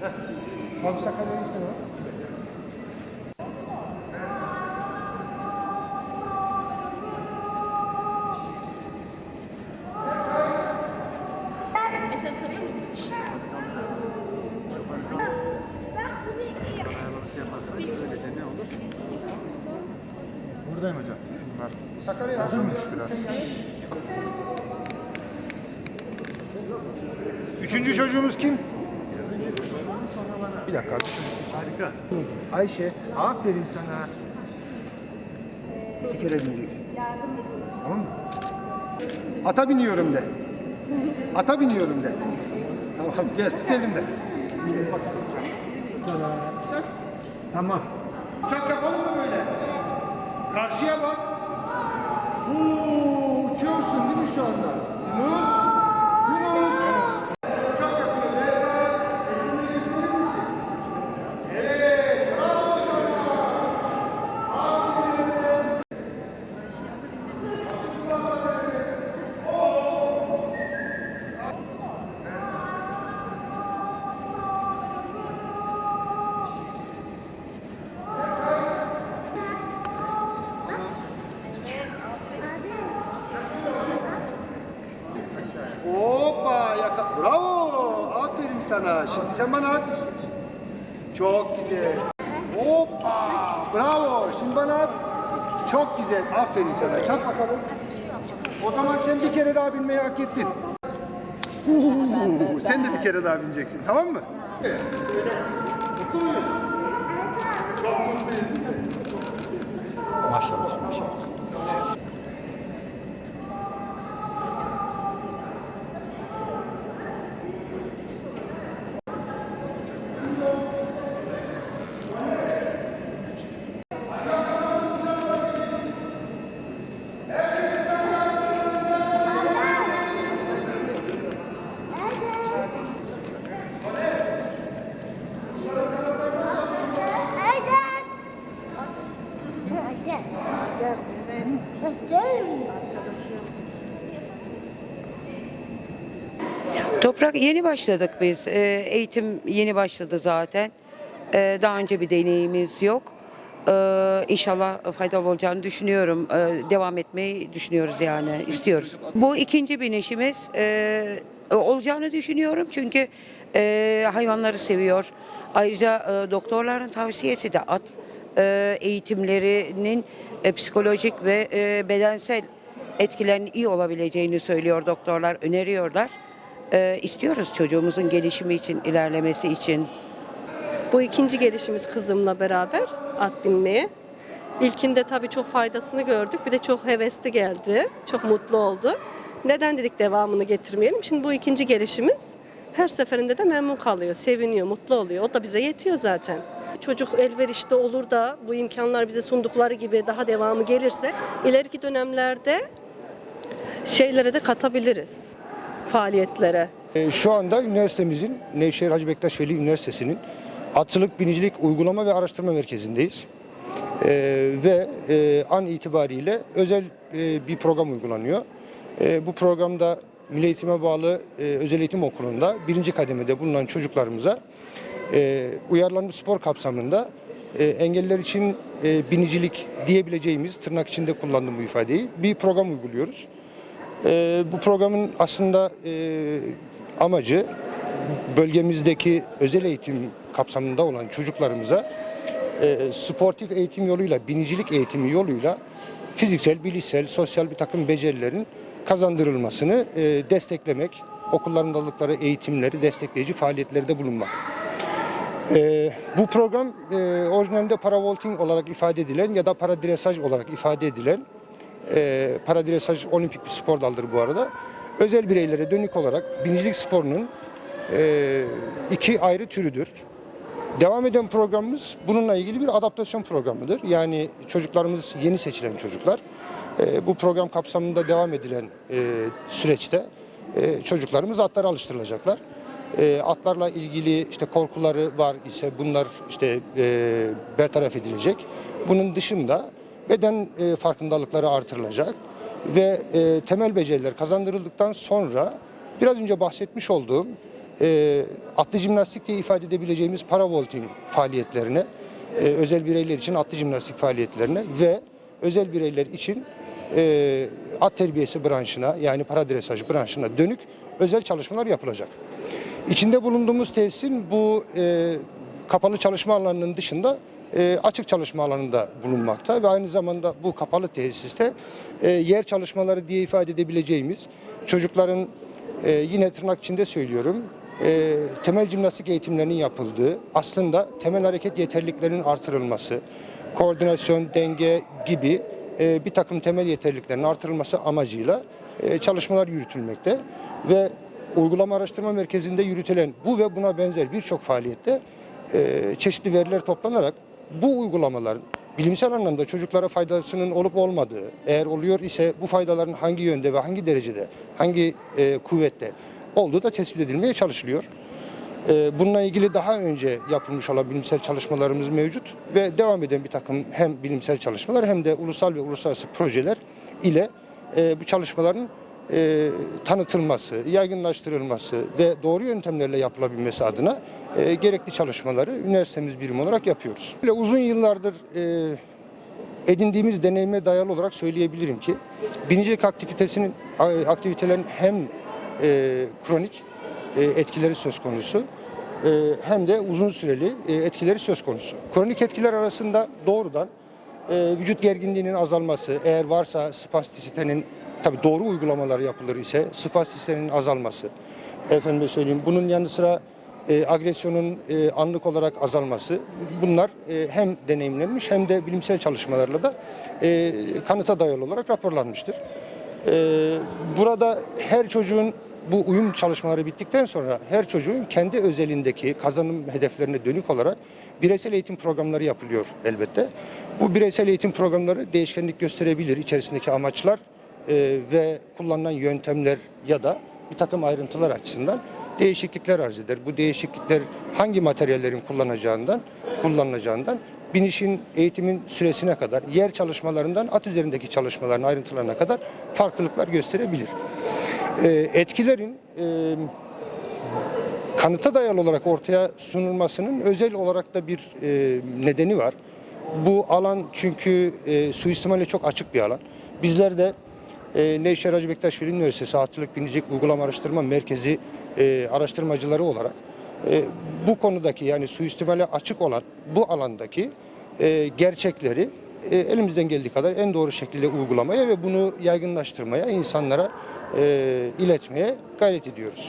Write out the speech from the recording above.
Bak Sakarya'yı işte olur? Buradayım hocam. Şunlar. Sakarya Hazırmış biraz. Üçüncü çocuğumuz kim? Bir dakika abi. Harika. Ayşe, aferin sana. İki kere bineceksin. Tamam mı? Ata biniyorum de. Ata biniyorum de. Tamam gel tut elimden. Bak. Çak. Tamam. Uçak yapalım mı böyle? Karşıya bak. Oo, uçuyorsun değil mi şu anda? Yunus. Yunus. Uçak yapıyor. Resmini gösterir misin? Evet. Bravo sana. Aferin Esin. Yaka. Bravo. Aferin sana. Şimdi sen bana at. Çok güzel. Hoppa. Bravo. Şimdi bana at. Çok güzel. Aferin sana. Çat bakalım. O zaman sen bir kere daha binmeyi hak ettin. Uhu, sen de bir kere daha bineceksin. Tamam mı? Evet. Söyle. Mutlu muyuz? Çok mutluyuz değil mi? Maşallah maşallah. Aydan. Gel. Gel. Toprak yeni başladık biz. Ee, eğitim yeni başladı zaten. Ee, daha önce bir deneyimimiz yok. Ee, inşallah faydalı olacağını düşünüyorum. Ee, devam etmeyi düşünüyoruz yani istiyoruz. Bu ikinci binişimiz e, olacağını düşünüyorum çünkü e, hayvanları seviyor. Ayrıca e, doktorların tavsiyesi de at e, eğitimlerinin e, psikolojik ve e, bedensel etkilerinin iyi olabileceğini söylüyor doktorlar, öneriyorlar. Ee, istiyoruz çocuğumuzun gelişimi için, ilerlemesi için. Bu ikinci gelişimiz kızımla beraber at binmeye. İlkinde tabii çok faydasını gördük. Bir de çok hevesli geldi. Çok mutlu oldu. Neden dedik devamını getirmeyelim? Şimdi bu ikinci gelişimiz her seferinde de memnun kalıyor, seviniyor, mutlu oluyor. O da bize yetiyor zaten. Çocuk elverişte olur da bu imkanlar bize sundukları gibi daha devamı gelirse ileriki dönemlerde şeylere de katabiliriz faaliyetlere. Ee, Şu anda üniversitemizin Nevşehir Hacı Bektaş Veli Üniversitesi'nin Atçılık Binicilik Uygulama ve Araştırma Merkezi'ndeyiz. Ee, ve e, an itibariyle özel e, bir program uygulanıyor. E, bu programda Milli Eğitim'e bağlı e, özel eğitim okulunda birinci kademede bulunan çocuklarımıza e, uyarlanmış spor kapsamında e, engelliler için e, binicilik diyebileceğimiz tırnak içinde kullandığım bu ifadeyi bir program uyguluyoruz. Ee, bu programın aslında e, amacı bölgemizdeki özel eğitim kapsamında olan çocuklarımıza e, sportif eğitim yoluyla, binicilik eğitimi yoluyla fiziksel, bilişsel, sosyal bir takım becerilerin kazandırılmasını e, desteklemek, okullarında aldıkları eğitimleri, destekleyici faaliyetlerde bulunmak. Ee, bu program e, orijinalde paravolting olarak ifade edilen ya da paradresaj olarak ifade edilen e, paradresaj olimpik bir spor dalıdır bu arada. Özel bireylere dönük olarak binicilik sporunun e, iki ayrı türüdür. Devam eden programımız bununla ilgili bir adaptasyon programıdır. Yani çocuklarımız yeni seçilen çocuklar. E, bu program kapsamında devam edilen e, süreçte e, çocuklarımız atlara alıştırılacaklar. E, atlarla ilgili işte korkuları var ise bunlar işte e, bertaraf edilecek. Bunun dışında beden e, farkındalıkları artırılacak ve e, temel beceriler kazandırıldıktan sonra biraz önce bahsetmiş olduğum e, atlı jimnastik diye ifade edebileceğimiz paravolting faaliyetlerine, e, özel bireyler için atlı jimnastik faaliyetlerine ve özel bireyler için e, at terbiyesi branşına yani paradresaj branşına dönük özel çalışmalar yapılacak. İçinde bulunduğumuz tesisin bu e, kapalı çalışma alanının dışında e, açık çalışma alanında bulunmakta ve aynı zamanda bu kapalı tesiste e, yer çalışmaları diye ifade edebileceğimiz çocukların e, yine tırnak içinde söylüyorum temel jimnastik eğitimlerinin yapıldığı aslında temel hareket yeterliliklerinin artırılması, koordinasyon, denge gibi bir takım temel yeterliliklerin artırılması amacıyla çalışmalar yürütülmekte ve uygulama araştırma merkezinde yürütülen bu ve buna benzer birçok faaliyette çeşitli veriler toplanarak bu uygulamaların bilimsel anlamda çocuklara faydasının olup olmadığı, eğer oluyor ise bu faydaların hangi yönde ve hangi derecede, hangi e, kuvvette olduğu da tespit edilmeye çalışılıyor. E, bununla ilgili daha önce yapılmış olan bilimsel çalışmalarımız mevcut ve devam eden bir takım hem bilimsel çalışmalar hem de ulusal ve uluslararası projeler ile e, bu çalışmaların e, tanıtılması, yaygınlaştırılması ve doğru yöntemlerle yapılabilmesi adına e, gerekli çalışmaları üniversitemiz birim olarak yapıyoruz. Böyle uzun yıllardır e, edindiğimiz deneyime dayalı olarak söyleyebilirim ki binicilik aktivitesinin aktivitelerin hem e, kronik e, etkileri söz konusu e, hem de uzun süreli e, etkileri söz konusu. Kronik etkiler arasında doğrudan e, vücut gerginliğinin azalması, eğer varsa spastisitenin tabi doğru uygulamalar yapılır ise spastisitenin azalması. Efendime söyleyeyim bunun yanı sıra e, agresyonun e, anlık olarak azalması bunlar e, hem deneyimlenmiş hem de bilimsel çalışmalarla da e, kanıta dayalı olarak raporlanmıştır. E, burada her çocuğun bu uyum çalışmaları bittikten sonra her çocuğun kendi özelindeki kazanım hedeflerine dönük olarak bireysel eğitim programları yapılıyor elbette. Bu bireysel eğitim programları değişkenlik gösterebilir içerisindeki amaçlar e, ve kullanılan yöntemler ya da bir takım ayrıntılar açısından değişiklikler arz eder. Bu değişiklikler hangi materyallerin kullanacağından, kullanılacağından binişin eğitimin süresine kadar, yer çalışmalarından at üzerindeki çalışmaların ayrıntılarına kadar farklılıklar gösterebilir. E, etkilerin e, kanıta dayalı olarak ortaya sunulmasının özel olarak da bir e, nedeni var. Bu alan çünkü e, suistimale çok açık bir alan. Bizler de e, Nevşehir Hacı Bektaş Veli Üniversitesi Atçılık Binicilik Uygulama Araştırma Merkezi e, araştırmacıları olarak e, bu konudaki yani suistimale açık olan bu alandaki e, gerçekleri e, elimizden geldiği kadar en doğru şekilde uygulamaya ve bunu yaygınlaştırmaya, insanlara e, iletmeye gayret ediyoruz.